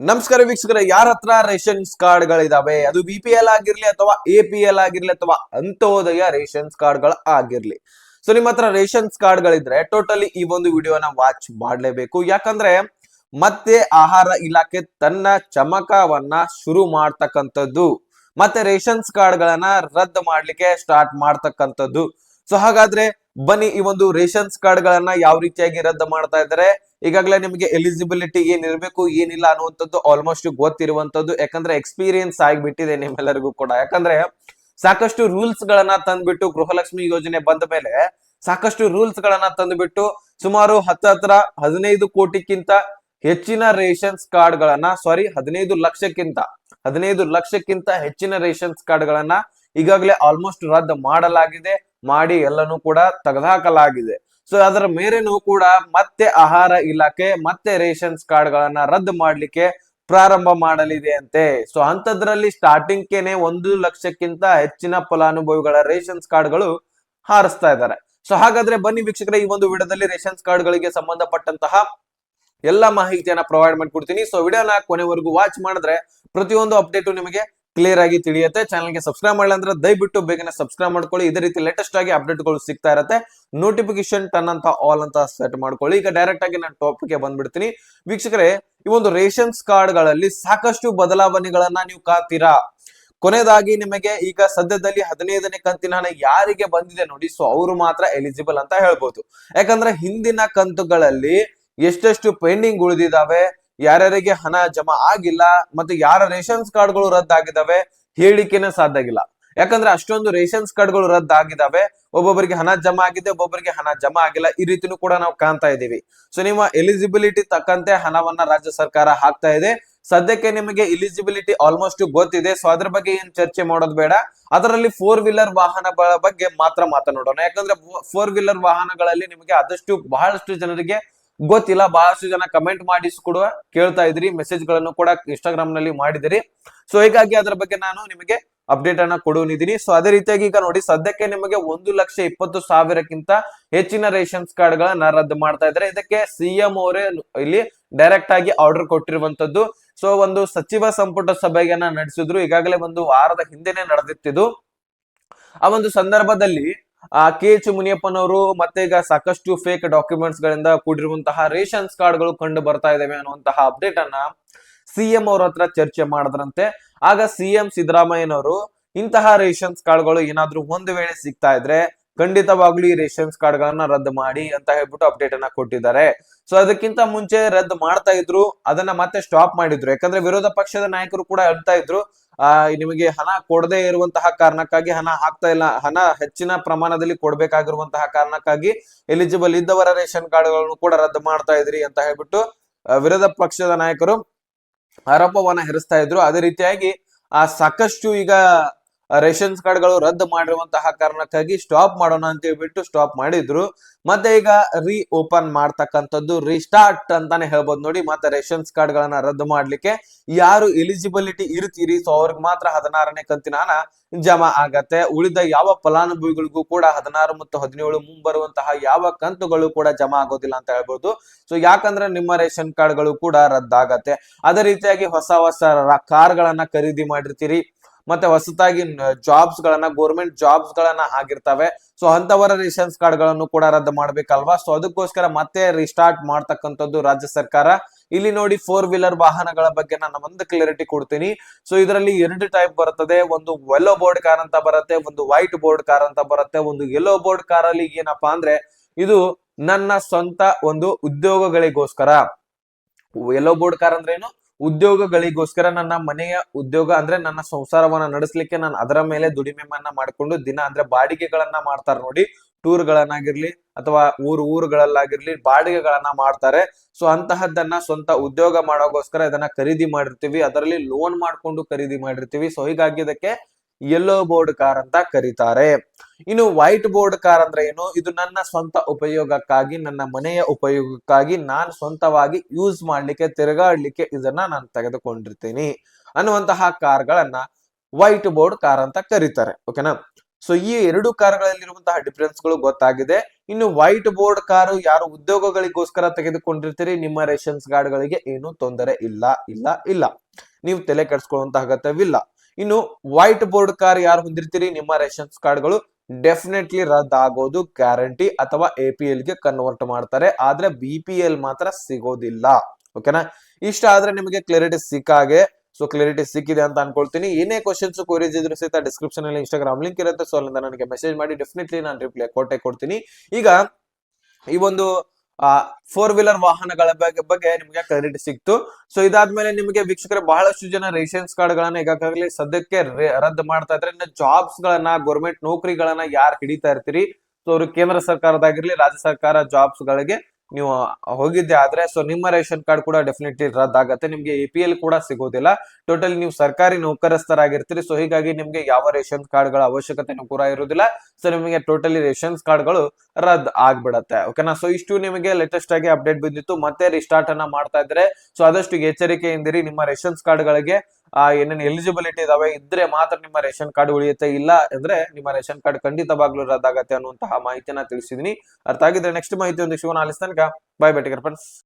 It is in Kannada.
ನಮಸ್ಕಾರ ವೀಕ್ಷಕರ, ಯಾರ ಹತ್ರ ರೇಷನ್ಸ್ ಕಾರ್ಡ್ ಗಳಿದಾವೆ ಅದು ಬಿ ಪಿ ಎಲ್ ಆಗಿರ್ಲಿ ಅಥವಾ ಎ ಪಿ ಎಲ್ ಆಗಿರ್ಲಿ ಅಥವಾ ಅಂತೋದಯ ರೇಷನ್ಸ್ ಕಾರ್ಡ್ಗಳ ಆಗಿರ್ಲಿ. ಸೊ ನಿಮ್ಮ ಹತ್ರ ರೇಷನ್ಸ್ ಕಾರ್ಡ್ ಗಳಿದ್ರೆ ಟೋಟಲಿ ಈ ಒಂದು ವಿಡಿಯೋನ ವಾಚ್ ಮಾಡ್ಲೇಬೇಕು. ಯಾಕಂದ್ರೆ ಮತ್ತೆ ಆಹಾರ ಇಲಾಖೆ ತನ್ನ ಚಮಕವನ್ನ ಶುರು ಮಾಡ್ತಕ್ಕಂಥದ್ದು. ಮತ್ತೆ ರೇಷನ್ಸ್ ಕಾರ್ಡ್ ಗಳನ್ನ ರದ್ದು ಮಾಡ್ಲಿಕ್ಕೆ ಸ್ಟಾರ್ಟ್ ಮಾಡ್ತಕ್ಕಂಥದ್ದು. ಸೊ ಹಾಗಾದ್ರೆ ಬನ್ನಿ ಈ ಒಂದು ರೇಷನ್ಸ್ ಕಾರ್ಡ್ ಗಳನ್ನ ಯಾವ ರೀತಿಯಾಗಿ ರದ್ದು ಮಾಡ್ತಾ ಇದ್ದಾರೆ? ಈಗಾಗಲೇ ನಿಮಗೆ ಎಲಿಜಿಬಿಲಿಟಿ ಏನಿರಬೇಕು ಏನಿಲ್ಲ ಅನ್ನುವಂಥದ್ದು ಆಲ್ಮೋಸ್ಟ್ ಗೊತ್ತಿರುವಂತದ್ದು ಯಾಕಂದ್ರೆ ಎಕ್ಸ್ಪೀರಿಯನ್ಸ್ ಆಗಿಬಿಟ್ಟಿದೆ ನಿಮ್ಮೆಲ್ಲರಿಗೂ ಕೂಡ. ಯಾಕಂದ್ರೆ ಸಾಕಷ್ಟು ರೂಲ್ಸ್ ಗಳನ್ನ ತಂದ್ಬಿಟ್ಟು ಗೃಹಲಕ್ಷ್ಮಿ ಯೋಜನೆ ಬಂದ ಮೇಲೆ ಸಾಕಷ್ಟು ರೂಲ್ಸ್ ಗಳನ್ನ ತಂದ್ಬಿಟ್ಟು ಸುಮಾರು ಹತ್ತ ಹತ್ರ ಹದಿನೈದು ಕೋಟಿಕ್ಕಿಂತ ಹೆಚ್ಚಿನ ರೇಷನ್ಸ್ ಕಾರ್ಡ್ ಗಳನ್ನ ಸಾರಿ ಹದಿನೈದು ಲಕ್ಷಕ್ಕಿಂತ ಹದಿನೈದು ಲಕ್ಷಕ್ಕಿಂತ ಹೆಚ್ಚಿನ ರೇಷನ್ಸ್ ಕಾರ್ಡ್ ಗಳನ್ನ ಈಗಾಗಲೇ ಆಲ್ಮೋಸ್ಟ್ ರದ್ದು ಮಾಡಲಾಗಿದೆ, ಮಾಡಿ ಎಲ್ಲನೂ ಕೂಡ ತೆಗೆದುಹಾಕಲಾಗಿದೆ ಸೊ ಅದರ ಮೇರೆನೂ ಕೂಡ ಮತ್ತೆ ಆಹಾರ ಇಲಾಖೆ, ಮತ್ತೆ ರೇಷನ್ಸ್ ಕಾರ್ಡ್ ಗಳನ್ನ ರದ್ದು ಮಾಡ್ಲಿಕ್ಕೆ ಪ್ರಾರಂಭ ಮಾಡಲಿದೆ ಅಂತೆ. ಸೊ ಅಂತದ್ರಲ್ಲಿ ಸ್ಟಾರ್ಟಿಂಗ್ ಒಂದು ಲಕ್ಷಕ್ಕಿಂತ ಹೆಚ್ಚಿನ ಫಲಾನುಭವಿಗಳ ರೇಷನ್ಸ್ ಕಾರ್ಡ್ಗಳು ಹಾರಿಸ್ತಾ ಇದ್ದಾರೆ. ಸೊ ಹಾಗಾದ್ರೆ ಬನ್ನಿ ವೀಕ್ಷಕರೇ, ಈ ಒಂದು ವಿಡಿಯೋದಲ್ಲಿ ರೇಷನ್ಸ್ ಕಾರ್ಡ್ ಗಳಿಗೆ ಸಂಬಂಧಪಟ್ಟಂತಹ ಎಲ್ಲಾ ಮಾಹಿತಿಯನ್ನ ಪ್ರೊವೈಡ್ ಮಾಡ್ಕೊಡ್ತೀನಿ. ಸೊ ವಿಡಿಯೋನ ಕೊನೆವರೆಗೂ ವಾಚ್ ಮಾಡಿದ್ರೆ ಪ್ರತಿಯೊಂದು ಅಪ್ಡೇಟು ನಿಮಗೆ ಕ್ಲಿಯರ್ ಆಗಿ ತಿಳಿಯುತ್ತೆ. ಚಾನಲ್ಗೆ ಸಬ್ಸ್ಕ್ರೈಬ್ ಮಾಡಿಲ್ಲ ಅಂದ್ರೆ ದಯವಿಟ್ಟು ಬೇಗನೆ ಸಬ್ಸ್ಕ್ರೈಬ್ ಮಾಡ್ಕೊಳ್ಳಿ. ಇದೇ ರೀತಿ ಲೇಟೆಸ್ಟ್ ಆಗಿ ಅಪ್ಡೇಟ್ಗಳು ಸಿಗ್ತಾ ಇರುತ್ತೆ. ನೋಟಿಫಿಕೇಶನ್ ಟನ್ ಅಂತ ಆಲ್ ಅಂತ ಸೆಟ್ ಮಾಡ್ಕೊಳ್ಳಿ. ಈಗ ಡೈರೆಕ್ಟ್ ಆಗಿ ನಾನು ಟಾಪಿಕ್ಗೆ ಬಂದ್ಬಿಡ್ತೀನಿ. ವೀಕ್ಷಕರೇ, ಈ ಒಂದು ರೇಷನ್ಸ್ ಕಾರ್ಡ್ಗಳಲ್ಲಿ ಸಾಕಷ್ಟು ಬದಲಾವಣೆಗಳನ್ನ ನೀವು ಕಾತೀರಾ ಕೊನೆಯದಾಗಿ ನಿಮಗೆ ಈಗ ಸದ್ಯದಲ್ಲಿ ಹದಿನೈದನೇ ಕಂತಿನ ಹಣ ಯಾರಿಗೆ ಬಂದಿದೆ ನೋಡಿ. ಸೊ ಅವರು ಮಾತ್ರ ಎಲಿಜಿಬಲ್ ಅಂತ ಹೇಳ್ಬೋದು. ಯಾಕಂದ್ರೆ ಹಿಂದಿನ ಕಂತುಗಳಲ್ಲಿ ಎಷ್ಟೆಷ್ಟು ಪೆಂಡಿಂಗ್ ಉಳಿದಿದಾವೆ ಯಾರ್ಯಾರಿಗೆ ಹಣ ಜಮಾ ಆಗಿಲ್ಲ ಮತ್ತೆ ಯಾರ ರೇಷನ್ಸ್ ಕಾರ್ಡ್ಗಳು ರದ್ದಾಗಿದ್ದಾವೆ ಹೇಳಿಕೆನೆ ಸಾಧ್ಯ ಆಗಿಲ್ಲ. ಯಾಕಂದ್ರೆ ಅಷ್ಟೊಂದು ರೇಷನ್ಸ್ ಕಾರ್ಡ್ಗಳು ರದ್ದಾಗಿದ್ದಾವೆ. ಒಬ್ಬೊಬ್ಬರಿಗೆ ಹಣ ಜಮಾ ಆಗಿದೆ, ಒಬ್ಬೊಬ್ಬರಿಗೆ ಹಣ ಜಮಾ ಆಗಿಲ್ಲ. ಈ ರೀತಿನೂ ಕೂಡ ನಾವು ಕಾಣ್ತಾ ಇದ್ದೀವಿ. ಸೊ ನಿಮ್ಮ ಎಲಿಜಿಬಿಲಿಟಿ ತಕ್ಕಂತೆ ಹಣವನ್ನ ರಾಜ್ಯ ಸರ್ಕಾರ ಹಾಕ್ತಾ ಇದೆ. ಸದ್ಯಕ್ಕೆ ನಿಮಗೆ ಎಲಿಜಿಬಿಲಿಟಿ ಆಲ್ಮೋಸ್ಟ್ ಗೊತ್ತಿದೆ. ಸೊ ಅದ್ರ ಬಗ್ಗೆ ಏನ್ ಚರ್ಚೆ ಮಾಡೋದು ಬೇಡ. ಅದರಲ್ಲಿ ಫೋರ್ ವೀಲರ್ ವಾಹನಗಳ ಬಗ್ಗೆ ಮಾತ್ರ ಮಾತನಾಡೋಣ. ಯಾಕಂದ್ರೆ ಫೋರ್ ವೀಲರ್ ವಾಹನಗಳಲ್ಲಿ ನಿಮಗೆ ಆದಷ್ಟು ಬಹಳಷ್ಟು ಜನರಿಗೆ ಗೊತ್ತಿಲ್ಲ, ಬಹಳಷ್ಟು ಜನ ಕಮೆಂಟ್ ಮಾಡಿ ಕೂಡ ಕೇಳ್ತಾ ಇದ್ರಿ ಮೆಸೇಜ್ಗಳನ್ನು ಕೂಡ ಇನ್ಸ್ಟಾಗ್ರಾಮ್ನಲ್ಲಿ ಮಾಡಿದಿರಿ. ಸೊ ಹೀಗಾಗಿ ಅದರ ಬಗ್ಗೆ ನಾನು ನಿಮಗೆ ಅಪ್ಡೇಟ್ ಅನ್ನ ಕೊಡುವನಿದ್ದೀನಿ ಸೊ ಅದೇ ರೀತಿಯಾಗಿ ಈಗ ನೋಡಿ, ಸದ್ಯಕ್ಕೆ ನಿಮಗೆ ಒಂದು ಲಕ್ಷ ಇಪ್ಪತ್ತು ಸಾವಿರಕ್ಕಿಂತ ಹೆಚ್ಚಿನ ರೇಷನ್ಸ್ ಕಾರ್ಡ್ ಗಳನ್ನ ರದ್ದು ಮಾಡ್ತಾ ಇದ್ದಾರೆ. ಇದಕ್ಕೆ ಸಿಎಂ ಅವರೇ ಇಲ್ಲಿ ಡೈರೆಕ್ಟ್ ಆಗಿ ಆರ್ಡರ್ ಕೊಟ್ಟಿರುವಂತದ್ದು. ಸೊ ಒಂದು ಸಚಿವ ಸಂಪುಟ ಸಭೆಯನ್ನ ನಡೆಸಿದ್ರು. ಈಗಾಗಲೇ ಒಂದು ವಾರದ ಹಿಂದೆನೆ ನಡೆದಿತ್ತಿದ್ದು. ಆ ಒಂದು ಸಂದರ್ಭದಲ್ಲಿ ಕೆ ಎಚ್ ಮುನಿಯಪ್ಪನವರು ಮತ್ತೆ ಈಗ ಸಾಕಷ್ಟು ಫೇಕ್ ಡಾಕ್ಯುಮೆಂಟ್ಸ್ ಗಳಿಂದ ಕೂಡಿರುವಂತಹ ರೇಷನ್ಸ್ ಕಾರ್ಡ್ಗಳು ಕಂಡು ಬರ್ತಾ ಇದಾವೆ ಅನ್ನುವಂತಹ ಅಪ್ಡೇಟ್ ಅನ್ನ ಸಿಎಂ ಅವ್ರ ಹತ್ರ ಚರ್ಚೆ ಮಾಡಿದ್ರಂತೆ. ಆಗ ಸಿಎಂ ಸಿದ್ದರಾಮಯ್ಯನವರು ಇಂತಹ ರೇಷನ್ಸ್ ಕಾರ್ಡ್ಗಳು ಏನಾದ್ರೂ ಒಂದು ವೇಳೆ ಸಿಗ್ತಾ ಇದ್ರೆ ಖಂಡಿತವಾಗ್ಲೂ ಈ ರೇಷನ್ಸ್ ಕಾರ್ಡ್ ಗಳನ್ನ ರದ್ದು ಮಾಡಿ ಅಂತ ಹೇಳ್ಬಿಟ್ಟು ಅಪ್ಡೇಟ್ ಅನ್ನ ಕೊಟ್ಟಿದ್ದಾರೆ. ಸೊ ಅದಕ್ಕಿಂತ ಮುಂಚೆ ರದ್ದು ಮಾಡ್ತಾ ಇದ್ರು, ಅದನ್ನ ಮತ್ತೆ ಸ್ಟಾಪ್ ಮಾಡಿದ್ರು. ಯಾಕಂದ್ರೆ ವಿರೋಧ ಪಕ್ಷದ ನಾಯಕರು ಕೂಡ ಹೇಳ್ತಾ ಇದ್ರು ಆ, ನಿಮಗೆ ಹಣ ಕೊಡದೇ ಇರುವಂತಹ ಕಾರಣಕ್ಕಾಗಿ, ಹಣ ಹಾಕ್ತಾ ಇಲ್ಲ, ಹಣ ಹೆಚ್ಚಿನ ಪ್ರಮಾಣದಲ್ಲಿ ಕೊಡ್ಬೇಕಾಗಿರುವಂತಹ ಕಾರಣಕ್ಕಾಗಿ ಎಲಿಜಿಬಲ್ ಇದ್ದವರ ರೇಷನ್ ಕಾರ್ಡ್ಗಳನ್ನು ಕೂಡ ರದ್ದು ಮಾಡ್ತಾ ಇದ್ರಿ ಅಂತ ಹೇಳ್ಬಿಟ್ಟು ವಿರೋಧ ಪಕ್ಷದ ನಾಯಕರು ಆರೋಪವನ್ನ ಹೆರಿಸ್ತಾ ಇದ್ರು. ಅದೇ ರೀತಿಯಾಗಿ, ಆ, ಸಾಕಷ್ಟು ಈಗ ರೇಷನ್ಸ್ ಕಾರ್ಡ್ಗಳು ರದ್ದು ಮಾಡಿರುವಂತಹ ಕಾರಣಕ್ಕಾಗಿ ಸ್ಟಾಪ್ ಮಾಡೋಣ ಅಂತ ಹೇಳ್ಬಿಟ್ಟು ಸ್ಟಾಪ್ ಮಾಡಿದ್ರು. ಮತ್ತೆ ಈಗ ರೀ ಓಪನ್ ಮಾಡ್ತಕ್ಕಂಥದ್ದು ರಿಸ್ಟಾರ್ಟ್ ಅಂತಾನೆ ಹೇಳ್ಬೋದು ನೋಡಿ. ಮತ್ತೆ ರೇಷನ್ಸ್ ಕಾರ್ಡ್ ಗಳನ್ನ ರದ್ದು ಮಾಡ್ಲಿಕ್ಕೆ ಯಾರು ಎಲಿಜಿಬಿಲಿಟಿ ಇರ್ತೀರಿ? ಸೊ ಅವ್ರಿಗೆ ಮಾತ್ರ ಹದಿನಾರನೇ ಕಂತಿನ ಹಣ ಜಮಾ ಆಗತ್ತೆ. ಉಳಿದ ಯಾವ ಫಲಾನುಭವಿಗಳಿಗೂ ಕೂಡ ಹದಿನಾರು ಮತ್ತು ಹದಿನೇಳು ಮುಂಬರುವಂತಹ ಯಾವ ಕಂತುಗಳು ಕೂಡ ಜಮಾ ಆಗೋದಿಲ್ಲ ಅಂತ ಹೇಳ್ಬೋದು. ಸೊ ಯಾಕಂದ್ರೆ ನಿಮ್ಮ ರೇಷನ್ ಕಾರ್ಡ್ಗಳು ಕೂಡ ರದ್ದಾಗತ್ತೆ. ಅದೇ ರೀತಿಯಾಗಿ ಹೊಸ ಹೊಸ ಕಾರ್ ಗಳನ್ನ ಖರೀದಿ ಮಾಡಿರ್ತೀರಿ. ಮತ್ತೆ ಹೊಸತಾಗಿ ಜಾಬ್ಸ್ ಗಳನ್ನ ಗೋರ್ಮೆಂಟ್ ಜಾಬ್ಸ್ ಗಳನ್ನ ಆಗಿರ್ತವೆ. ಸೊ ಅಂತವರ ರೇಷನ್ಸ್ ಕಾರ್ಡ್ಗಳನ್ನು ಕೂಡ ರದ್ದು ಮಾಡ್ಬೇಕಲ್ವಾ? ಸೊ ಅದಕ್ಕೋಸ್ಕರ ಮತ್ತೆ ರಿಸ್ಟಾರ್ಟ್ ಮಾಡ್ತಕ್ಕಂಥದ್ದು ರಾಜ್ಯ ಸರ್ಕಾರ. ಇಲ್ಲಿ ನೋಡಿ ಫೋರ್ ವೀಲರ್ ವಾಹನಗಳ ಬಗ್ಗೆ ನಾನು ಒಂದು ಕ್ಲಿಯರಿಟಿ ಕೊಡ್ತೀನಿ. ಸೊ ಇದರಲ್ಲಿ ಎರಡು ಟೈಪ್ ಬರುತ್ತದೆ. ಒಂದು ಯೆಲ್ಲೋ ಬೋರ್ಡ್ ಕಾರ್ ಅಂತ ಬರುತ್ತೆ, ಒಂದು ವೈಟ್ ಬೋರ್ಡ್ ಕಾರ್ ಅಂತ ಬರುತ್ತೆ. ಒಂದು ಯೆಲ್ಲೋ ಬೋರ್ಡ್ ಕಾರ್ ಅಲ್ಲಿ ಏನಪ್ಪಾ ಅಂದ್ರೆ, ಇದು ನನ್ನ ಸ್ವಂತ ಒಂದು ಉದ್ಯೋಗಗಳಿಗೋಸ್ಕರ. ಯೆಲ್ಲೋ ಬೋರ್ಡ್ ಕಾರ್ ಅಂದ್ರೆ ಏನು? ಉದ್ಯೋಗಗಳಿಗೋಸ್ಕರ ನನ್ನ ಮನೆಯ ಉದ್ಯೋಗ ಅಂದ್ರೆ ನನ್ನ ಸಂಸಾರವನ್ನ ನಡೆಸಲಿಕ್ಕೆ ನಾನು ಅದರ ಮೇಲೆ ದುಡಿಮೆಯನ್ನ ಮಾಡಿಕೊಂಡು ದಿನ ಅಂದ್ರೆ ಬಾಡಿಗೆಗಳನ್ನ ಮಾಡ್ತಾರೆ ನೋಡಿ. ಟೂರ್ ಗಳನ್ನಾಗಿರ್ಲಿ ಅಥವಾ ಊರು ಊರುಗಳಲ್ಲಾಗಿರ್ಲಿ ಬಾಡಿಗೆಗಳನ್ನ ಮಾಡ್ತಾರೆ. ಸೊ ಅಂತಹದ್ದನ್ನ ಸ್ವಂತ ಉದ್ಯೋಗ ಮಾಡೋಗೋಸ್ಕರ ಇದನ್ನ ಖರೀದಿ ಮಾಡಿರ್ತೀವಿ. ಅದರಲ್ಲಿ ಲೋನ್ ಮಾಡ್ಕೊಂಡು ಖರೀದಿ ಮಾಡಿರ್ತೀವಿ. ಸೊ ಹೀಗಾಗಿ ಇದಕ್ಕೆ ಯೆಲ್ಲೋ ಬೋರ್ಡ್ ಕಾರ್ ಅಂತ ಕರೀತಾರೆ. ಇನ್ನು ವೈಟ್ ಬೋರ್ಡ್ ಕಾರ್ ಅಂದ್ರೆ ಏನು? ಇದು ನನ್ನ ಸ್ವಂತ ಉಪಯೋಗಕ್ಕಾಗಿ, ನನ್ನ ಮನೆಯ ಉಪಯೋಗಕ್ಕಾಗಿ ನಾನು ಸ್ವಂತವಾಗಿ ಯೂಸ್ ಮಾಡ್ಲಿಕ್ಕೆ, ತಿರುಗಾಡ್ಲಿಕ್ಕೆ ಇದನ್ನ ನಾನು ತೆಗೆದುಕೊಂಡಿರ್ತೀನಿ ಅನ್ನುವಂತಹ ಕಾರ್ಗಳನ್ನ ವೈಟ್ ಬೋರ್ಡ್ ಕಾರ್ ಅಂತ ಕರೀತಾರೆ. ಓಕೆನಾ ಸೊ ಈ ಎರಡು ಕಾರ್ಗಳಲ್ಲಿರುವಂತಹ ಡಿಫರೆನ್ಸ್ಗಳು ಗೊತ್ತಾಗಿದೆ. ಇನ್ನು ವೈಟ್ ಬೋರ್ಡ್ ಕಾರು ಯಾರು ಉದ್ಯೋಗಗಳಿಗೋಸ್ಕರ ತೆಗೆದುಕೊಂಡಿರ್ತೀರಿ? ನಿಮ್ಮ ರೇಷನ್ಸ್ ಕಾರ್ಡ್ ಗಳಿಗೆ ಏನು ತೊಂದರೆ ಇಲ್ಲ ಇಲ್ಲ ಇಲ್ಲ. ನೀವು ತಲೆ ಕೆಡಿಸ್ಕೊಳ್ಳುವಂತ ಅಗತ್ಯವಿಲ್ಲ. ಇನ್ನು ವೈಟ್ ಬೋರ್ಡ್ ಕಾರ್ ಯಾರು ಹೊಂದಿರ್ತೀರಿ? ನಿಮ್ಮ ರೇಷನ್ಸ್ ಕಾರ್ಡ್ಗಳು ಡೆಫಿನೆಟ್ಲಿ ರದ್ದು ಆಗೋದು ಗ್ಯಾರಂಟಿ ಅಥವಾ ಎ ಪಿ ಎಲ್ಗೆ ಕನ್ವರ್ಟ್ ಮಾಡ್ತಾರೆ. ಆದ್ರೆ ಬಿ ಪಿ ಎಲ್ ಮಾತ್ರ ಸಿಗೋದಿಲ್ಲ. ಓಕೆನಾ ಇಷ್ಟ ಆದ್ರೆ ನಿಮಗೆ ಕ್ಲಾರಿಟಿ ಸಿಕ್ಕಾಗೆ ಸೊ ಕ್ಲಾರಿಟಿ ಸಿಕ್ಕಿದೆ ಅಂತ ಅನ್ಕೊಳ್ತೀನಿ. ಏನೇ ಕ್ವಶನ್ಸ್ ಕ್ವರೀಸ್ ಇದ್ರು ಸಹಿತ ಡಿಸ್ಕ್ರಿಪ್ಷನ್ ಅಲ್ಲಿ ಇನ್ಸ್ಟಾಗ್ರಾಮ್ ಲಿಂಕ್ ಇರುತ್ತೆ. ಸೊ ಅಲ್ಲಿಂದ ನನಗೆ ಮೆಸೇಜ್ ಮಾಡಿ. ಡೆಫಿನೆಟ್ಲಿ ನಾನು ರಿಪ್ಲೈ ಕೊಟ್ಟೆ ಕೊಡ್ತೀನಿ. ಈಗ ಈ ಒಂದು ಆ ಫೋರ್ ವೀಲರ್ ವಾಹನಗಳ ಬಗ್ಗೆ ಬಗ್ಗೆ ನಿಮಗೆ ಕ್ರೆಡಿಟ್ ಸಿಕ್ತು. ಸೊ ಇದಾದ್ಮೇಲೆ ನಿಮಗೆ ವೀಕ್ಷಕರ ಬಹಳಷ್ಟು ಜನ ರೇಷನ್ಸ್ ಕಾರ್ಡ್ ಗಳನ್ನ ಈಗಾಗಲೇ ಸದ್ಯಕ್ಕೆ ರದ್ದು ಮಾಡ್ತಾ ಇದ್ರೆ ಇನ್ನು ಜಾಬ್ಸ್ ಗಳನ್ನ ಗೌರ್ಮೆಂಟ್ ನೌಕರಿಗಳನ್ನ ಯಾರು ಹಿಡಿತಾ ಇರ್ತೀರಿ? ಸೊ ಅವರು ಕೇಂದ್ರ ಸರ್ಕಾರದಾಗಿರ್ಲಿ, ರಾಜ್ಯ ಸರ್ಕಾರ ಜಾಬ್ಸ್ ಗಳಿಗೆ ನೀವು ಹೋಗಿದ್ದೆ ಆದ್ರೆ ಸೊ ನಿಮ್ಮ ರೇಷನ್ ಕಾರ್ಡ್ ಕೂಡ ಡೆಫಿನೆಟ್ಲಿ ರದ್ದಾಗತ್ತೆ ನಿಮ್ಗೆ ಎ ಪಿ ಎಲ್ ಕೂಡ ಸಿಗೋದಿಲ್ಲ. ಟೋಟಲಿ ನೀವು ಸರ್ಕಾರಿ ನೌಕರಸ್ಥರಾಗಿರ್ತೀರಿ ಸೊ ಹೀಗಾಗಿ ನಿಮ್ಗೆ ಯಾವ ರೇಷನ್ ಕಾರ್ಡ್ಗಳ ಅವಶ್ಯಕತೆ ಕೂಡ ಇರುವುದಿಲ್ಲ ಸೊ ನಿಮಗೆ ಟೋಟಲಿ ರೇಷನ್ ಕಾರ್ಡ್ಗಳು ರದ್ದು ಆಗ್ಬಿಡತ್ತೆ. ಓಕೆನಾ ಸೊ ಇಷ್ಟು ನಿಮಗೆ ಲೇಟೆಸ್ಟ್ ಆಗಿ ಅಪ್ಡೇಟ್ ಬಂದಿತ್ತು. ಮತ್ತೆ ರಿಸ್ಟಾರ್ಟ್ ಅನ್ನ ಮಾಡ್ತಾ ಇದ್ರೆ ಸೊ ಆದಷ್ಟು ಎಚ್ಚರಿಕೆಯಿಂದಿರಿ ನಿಮ್ಮ ರೇಷನ್ಸ್ ಕಾರ್ಡ್ ಗಳಿಗೆ ಆ, ಏನೇನು ಎಲಿಜಿಬಿಲಿಟಿ ಇದಾವೆ, ಇದ್ರೆ ಮಾತ್ರ ನಿಮ್ಮ ರೇಷನ್ ಕಾರ್ಡ್ ಉಳಿಯುತ್ತೆ, ಇಲ್ಲ ಅಂದ್ರೆ ನಿಮ್ಮ ರೇಷನ್ ಕಾರ್ಡ್ ಖಂಡಿತವಾಗ್ಲೂ ರದ್ದಾಗತ್ತೆ ಅನ್ನುವಂತಹ ಮಾಹಿತಿಯನ್ನ ತಿಳಿಸಿದೀನಿ. ಅರ್ಥ ಆಗಿದ್ರೆ ನೆಕ್ಸ್ಟ್ ಮಾಹಿತಿ ಒಂದು ಶಿವನ ಆಲಿಸ್ತಾನಕ ತನಕ ಬಾಯ್ ಬೆಟ್ಟಿಗರ್ ಫ್ರೆಂಡ್ಸ್